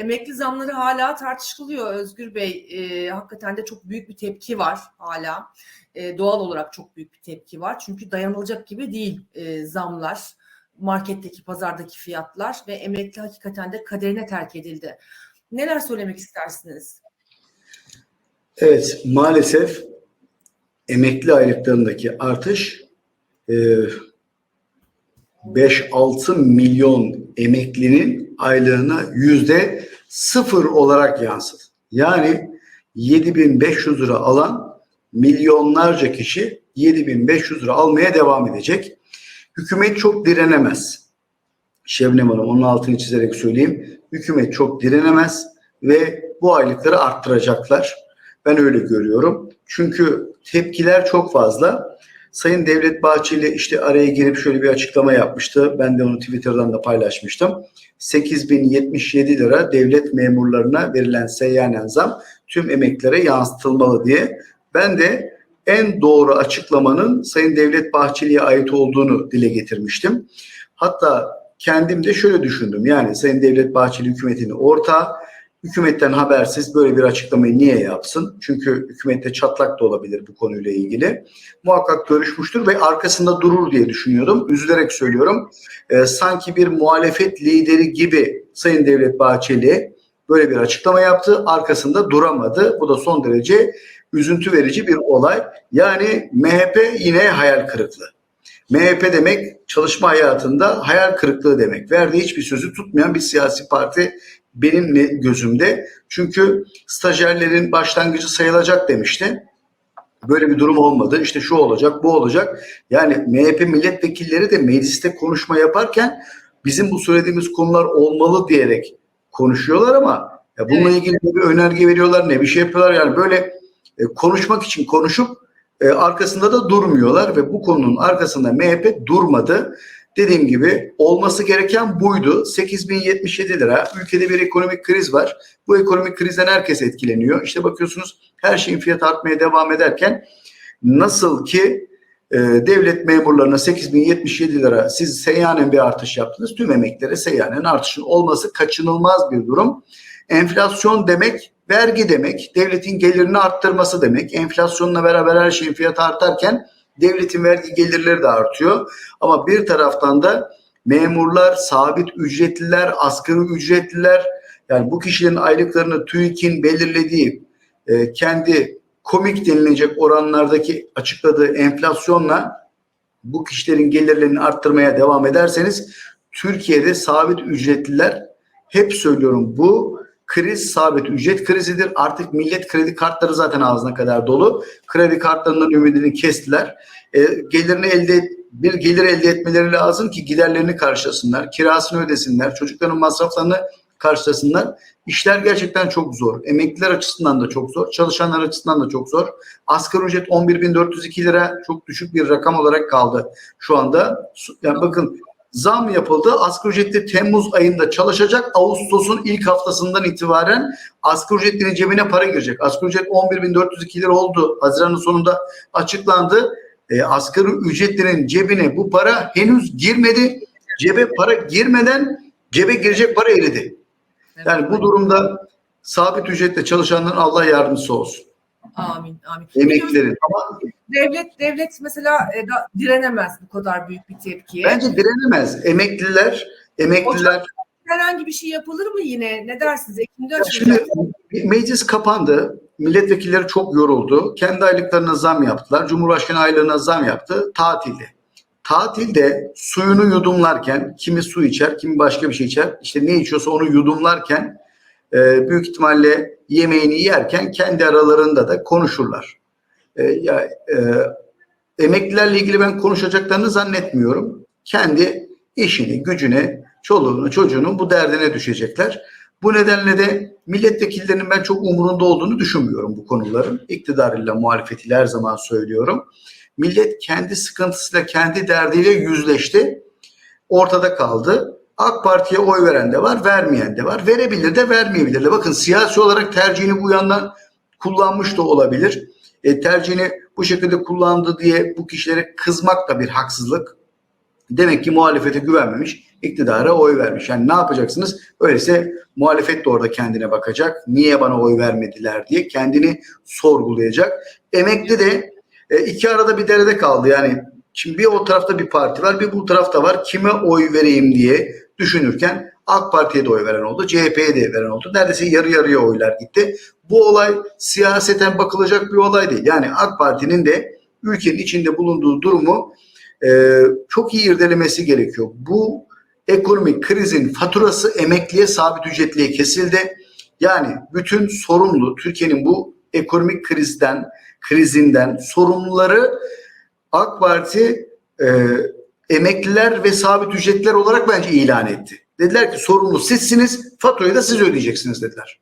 Emekli zamları hala tartışılıyor Özgür Bey. E, hakikaten de çok büyük bir tepki var hala. E, doğal olarak çok büyük bir tepki var. Çünkü dayanılacak gibi değil e, zamlar, marketteki, pazardaki fiyatlar ve emekli hakikaten de kaderine terk edildi. Neler söylemek istersiniz? Evet, maalesef emekli aylıklarındaki artış e, 5-6 milyon emeklinin aylığına yüzde sıfır olarak yansıdı. Yani 7500 lira alan milyonlarca kişi 7500 lira almaya devam edecek. Hükümet çok direnemez. Şebnem Hanım onun altını çizerek söyleyeyim. Hükümet çok direnemez ve bu aylıkları arttıracaklar. Ben öyle görüyorum. Çünkü tepkiler çok fazla. Sayın Devlet Bahçeli işte araya girip şöyle bir açıklama yapmıştı. Ben de onu Twitter'dan da paylaşmıştım. 8077 lira devlet memurlarına verilen seyyanen zam tüm emeklilere yansıtılmalı diye. Ben de en doğru açıklamanın Sayın Devlet Bahçeli'ye ait olduğunu dile getirmiştim. Hatta kendim de şöyle düşündüm. Yani Sayın Devlet Bahçeli hükümetinin ortağı hükümetten habersiz böyle bir açıklamayı niye yapsın? Çünkü hükümette çatlak da olabilir bu konuyla ilgili. Muhakkak görüşmüştür ve arkasında durur diye düşünüyorum. Üzülerek söylüyorum. Ee, sanki bir muhalefet lideri gibi Sayın Devlet Bahçeli böyle bir açıklama yaptı. Arkasında duramadı. Bu da son derece üzüntü verici bir olay. Yani MHP yine hayal kırıklığı. MHP demek çalışma hayatında hayal kırıklığı demek. Verdiği hiçbir sözü tutmayan bir siyasi parti benim gözümde. Çünkü stajyerlerin başlangıcı sayılacak demişti. Böyle bir durum olmadı. İşte şu olacak, bu olacak. Yani MHP milletvekilleri de mecliste konuşma yaparken bizim bu söylediğimiz konular olmalı diyerek konuşuyorlar ama ya bununla ilgili ne bir önerge veriyorlar ne bir şey yapıyorlar. Yani böyle e, konuşmak için konuşup e, arkasında da durmuyorlar ve bu konunun arkasında MHP durmadı. Dediğim gibi olması gereken buydu. 8077 lira. Ülkede bir ekonomik kriz var. Bu ekonomik krizden herkes etkileniyor. İşte bakıyorsunuz her şeyin fiyatı artmaya devam ederken nasıl ki e, devlet memurlarına 8077 lira siz seyyanen bir artış yaptınız. Tüm emeklilere seyyanen artışın olması kaçınılmaz bir durum. Enflasyon demek vergi demek, devletin gelirini arttırması demek. Enflasyonla beraber her şeyin fiyatı artarken devletin vergi gelirleri de artıyor. Ama bir taraftan da memurlar, sabit ücretliler, asgari ücretliler yani bu kişilerin aylıklarını TÜİK'in belirlediği e, kendi komik denilecek oranlardaki açıkladığı enflasyonla bu kişilerin gelirlerini arttırmaya devam ederseniz Türkiye'de sabit ücretliler hep söylüyorum bu kriz sabit ücret krizidir. Artık millet kredi kartları zaten ağzına kadar dolu. Kredi kartlarından ümidini kestiler. E, gelirini elde bir gelir elde etmeleri lazım ki giderlerini karşılasınlar, kirasını ödesinler, çocukların masraflarını karşılasınlar. İşler gerçekten çok zor. Emekliler açısından da çok zor, çalışanlar açısından da çok zor. Asgari ücret 11.402 lira çok düşük bir rakam olarak kaldı şu anda. Yani bakın zam yapıldı. Asgari ücretli Temmuz ayında çalışacak. Ağustos'un ilk haftasından itibaren asgari ücretlinin cebine para girecek. Asgari ücret 11.402 lira oldu. Haziran'ın sonunda açıklandı. E, asgari ücretlinin cebine bu para henüz girmedi. Cebe para girmeden cebe girecek para eridi. Yani bu durumda sabit ücretle çalışanların Allah yardımcısı olsun. Amin, amin. Emeklilerin. Ama Devlet devlet mesela e, da, direnemez bu kadar büyük bir tepkiye. bence direnemez. Emekliler, emekliler Herhangi bir şey yapılır mı yine? Ne dersiniz? Ekim'de açılacak. Şimdi meclis kapandı. Milletvekilleri çok yoruldu. Kendi aylıklarına zam yaptılar. Cumhurbaşkanı aylığına zam yaptı. Tatilde. Tatilde suyunu yudumlarken kimi su içer, kimi başka bir şey içer. İşte ne içiyorsa onu yudumlarken e, büyük ihtimalle yemeğini yerken kendi aralarında da konuşurlar. E, ya e, emeklilerle ilgili ben konuşacaklarını zannetmiyorum. Kendi işini, gücüne, çoluğunu, çocuğunun bu derdine düşecekler. Bu nedenle de milletvekillerinin ben çok umurunda olduğunu düşünmüyorum bu konuların. İktidarıyla, muhalefetiyle her zaman söylüyorum. Millet kendi sıkıntısıyla, kendi derdiyle yüzleşti. Ortada kaldı. AK Parti'ye oy veren de var, vermeyen de var. Verebilir de, vermeyebilir de. Bakın siyasi olarak tercihini bu yandan kullanmış da olabilir. E, tercihini bu şekilde kullandı diye bu kişilere kızmak da bir haksızlık. Demek ki muhalefete güvenmemiş, iktidara oy vermiş. Yani ne yapacaksınız? Öyleyse muhalefet de orada kendine bakacak. Niye bana oy vermediler diye kendini sorgulayacak. Emekli de e, iki arada bir derede kaldı. Yani şimdi bir o tarafta bir parti var, bir bu tarafta var. Kime oy vereyim diye düşünürken AK Parti'ye de oy veren oldu, CHP'ye de veren oldu. Neredeyse yarı yarıya oylar gitti. Bu olay siyaseten bakılacak bir olay değil. Yani AK Parti'nin de ülkenin içinde bulunduğu durumu e, çok iyi irdelemesi gerekiyor. Bu ekonomik krizin faturası emekliye sabit ücretliye kesildi. Yani bütün sorumlu Türkiye'nin bu ekonomik krizden krizinden sorumluları AK Parti e, emekliler ve sabit ücretler olarak bence ilan etti. Dediler ki sorumlu sizsiniz, faturayı da siz ödeyeceksiniz dediler.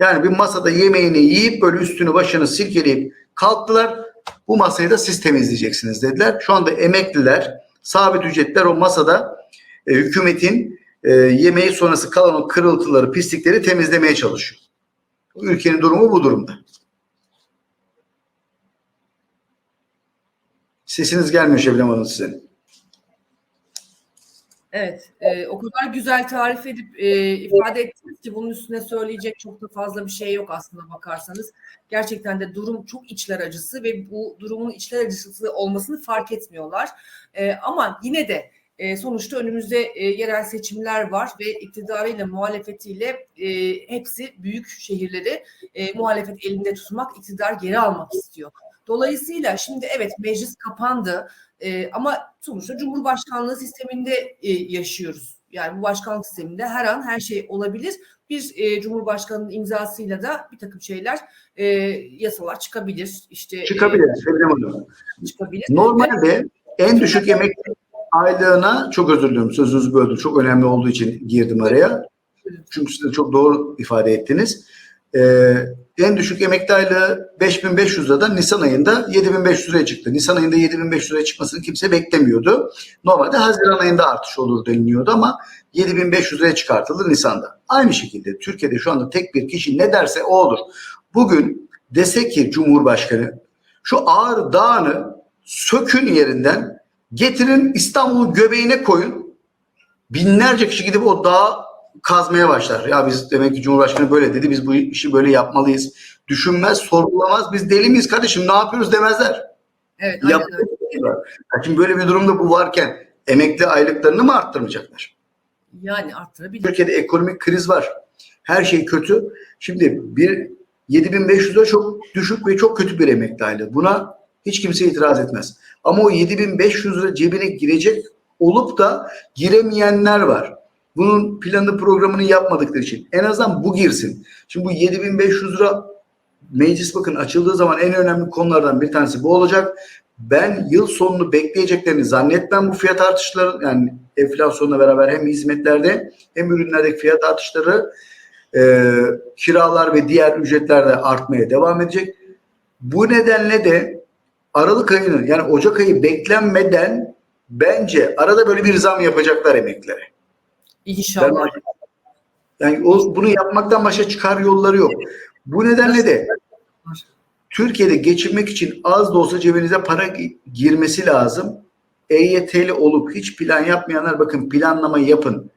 Yani bir masada yemeğini yiyip böyle üstünü başını silkeleyip kalktılar. Bu masayı da siz temizleyeceksiniz dediler. Şu anda emekliler, sabit ücretler o masada e, hükümetin e, yemeği sonrası kalan o kırıltıları, pislikleri temizlemeye çalışıyor. Ülkenin durumu bu durumda. Sesiniz gelmiyor Şebnem Hanım sizin. Evet, e, o kadar güzel tarif edip e, ifade ettiniz ki bunun üstüne söyleyecek çok da fazla bir şey yok aslında bakarsanız. Gerçekten de durum çok içler acısı ve bu durumun içler acısı olmasını fark etmiyorlar. E, ama yine de e, sonuçta önümüzde e, yerel seçimler var ve iktidarıyla muhalefetiyle e, hepsi büyük şehirleri e, muhalefet elinde tutmak, iktidar geri almak istiyor. Dolayısıyla şimdi evet meclis kapandı. E, ama sonuçta Cumhurbaşkanlığı sisteminde e, yaşıyoruz. Yani bu başkanlık sisteminde her an her şey olabilir. Bir e, Cumhurbaşkanının imzasıyla da bir takım şeyler e, yasalar çıkabilir. İşte Çıkabilir Şebnem Hanım. E, çıkabilir. Normalde en düşük emekli aylığına çok özür diliyorum sözünüzü böldüm. Çok önemli olduğu için girdim araya. Çünkü siz de çok doğru ifade ettiniz. Ee, en düşük emekli aylığı 5500 liradan Nisan ayında 7500 liraya çıktı. Nisan ayında 7500 liraya çıkmasını kimse beklemiyordu. Normalde Haziran ayında artış olur deniliyordu ama 7500 liraya çıkartıldı Nisan'da. Aynı şekilde Türkiye'de şu anda tek bir kişi ne derse o olur. Bugün dese ki Cumhurbaşkanı şu ağır dağını sökün yerinden getirin İstanbul'un göbeğine koyun. Binlerce kişi gidip o dağı kazmaya başlar. Ya biz demek ki Cumhurbaşkanı böyle dedi. Biz bu işi böyle yapmalıyız. Düşünmez, sorgulamaz. Biz deli miyiz kardeşim ne yapıyoruz demezler. Evet, aynen öyle. Yapıyorlar. Ya Şimdi böyle bir durumda bu varken emekli aylıklarını mı arttırmayacaklar? Yani arttırabilir. Türkiye'de ekonomik kriz var. Her şey kötü. Şimdi bir 7500 lira çok düşük ve çok kötü bir emekli aylığı. Buna hiç kimse itiraz etmez. Ama o 7500 lira cebine girecek olup da giremeyenler var. Bunun planını programını yapmadıkları için. En azından bu girsin. Şimdi bu 7500 lira meclis bakın açıldığı zaman en önemli konulardan bir tanesi bu olacak. Ben yıl sonunu bekleyeceklerini zannetmem bu fiyat artışları yani enflasyonla beraber hem hizmetlerde hem ürünlerdeki fiyat artışları e, kiralar ve diğer ücretler de artmaya devam edecek. Bu nedenle de Aralık ayını yani Ocak ayı beklenmeden bence arada böyle bir zam yapacaklar emeklilere. İnşallah. Yani o, bunu yapmaktan başka çıkar yolları yok. Bu nedenle de Türkiye'de geçinmek için az da olsa cebinize para gi- girmesi lazım. EYT'li olup hiç plan yapmayanlar bakın planlama yapın.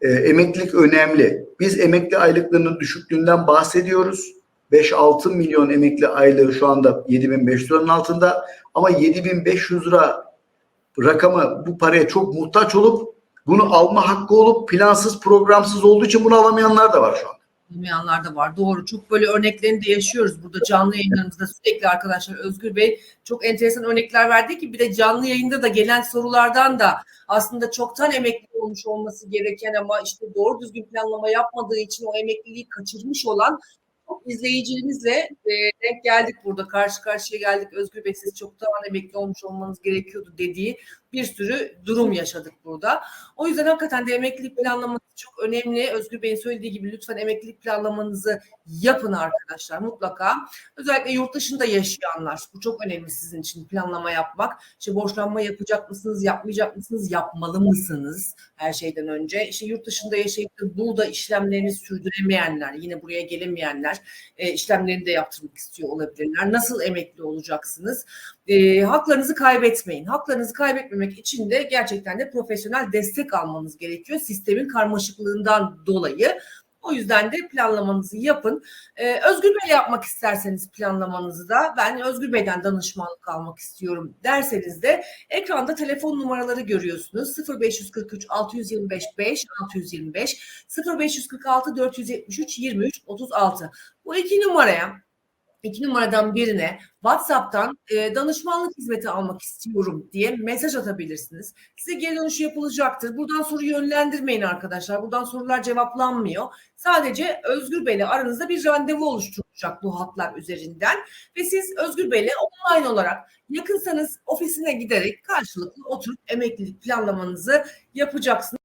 Ee, emeklilik önemli. Biz emekli aylıklarının düşüklüğünden bahsediyoruz. 5-6 milyon emekli aylığı şu anda 7500 liranın altında ama 7500 lira rakamı bu paraya çok muhtaç olup bunu alma hakkı olup plansız programsız olduğu için bunu alamayanlar da var şu an. Bilmeyenler de var. Doğru. Çok böyle örneklerini de yaşıyoruz burada canlı yayınlarımızda sürekli arkadaşlar Özgür Bey çok enteresan örnekler verdi ki bir de canlı yayında da gelen sorulardan da aslında çoktan emekli olmuş olması gereken ama işte doğru düzgün planlama yapmadığı için o emekliliği kaçırmış olan izleyicimizle e, denk geldik burada. Karşı karşıya geldik. Özgür Bey siz çoktan emekli olmuş olmanız gerekiyordu dediği bir sürü durum yaşadık burada. O yüzden hakikaten de emeklilik planlaması çok önemli. Özgür Bey'in söylediği gibi lütfen emeklilik planlamanızı yapın arkadaşlar mutlaka. Özellikle yurt dışında yaşayanlar. Bu çok önemli sizin için planlama yapmak. İşte borçlanma yapacak mısınız, yapmayacak mısınız, yapmalı mısınız her şeyden önce? İşte yurt dışında yaşayıp da burada işlemlerini sürdüremeyenler, yine buraya gelemeyenler. E, işlemlerini de yaptırmak istiyor olabilirler. Nasıl emekli olacaksınız? E, haklarınızı kaybetmeyin. Haklarınızı kaybetmemek için de gerçekten de profesyonel destek almanız gerekiyor. Sistemin karmaşıklığından dolayı. O yüzden de planlamanızı yapın. Ee, Özgür Bey yapmak isterseniz planlamanızı da ben Özgür Bey'den danışmanlık almak istiyorum derseniz de ekranda telefon numaraları görüyorsunuz. 0543 625 5 625 0546 473 23 36. Bu iki numaraya iki numaradan birine WhatsApp'tan e, danışmanlık hizmeti almak istiyorum diye mesaj atabilirsiniz. Size geri dönüş yapılacaktır. Buradan soru yönlendirmeyin arkadaşlar. Buradan sorular cevaplanmıyor. Sadece Özgür Bey'le aranızda bir randevu oluşturulacak bu hatlar üzerinden ve siz Özgür Bey'le online olarak yakınsanız ofisine giderek karşılıklı oturup emeklilik planlamanızı yapacaksınız.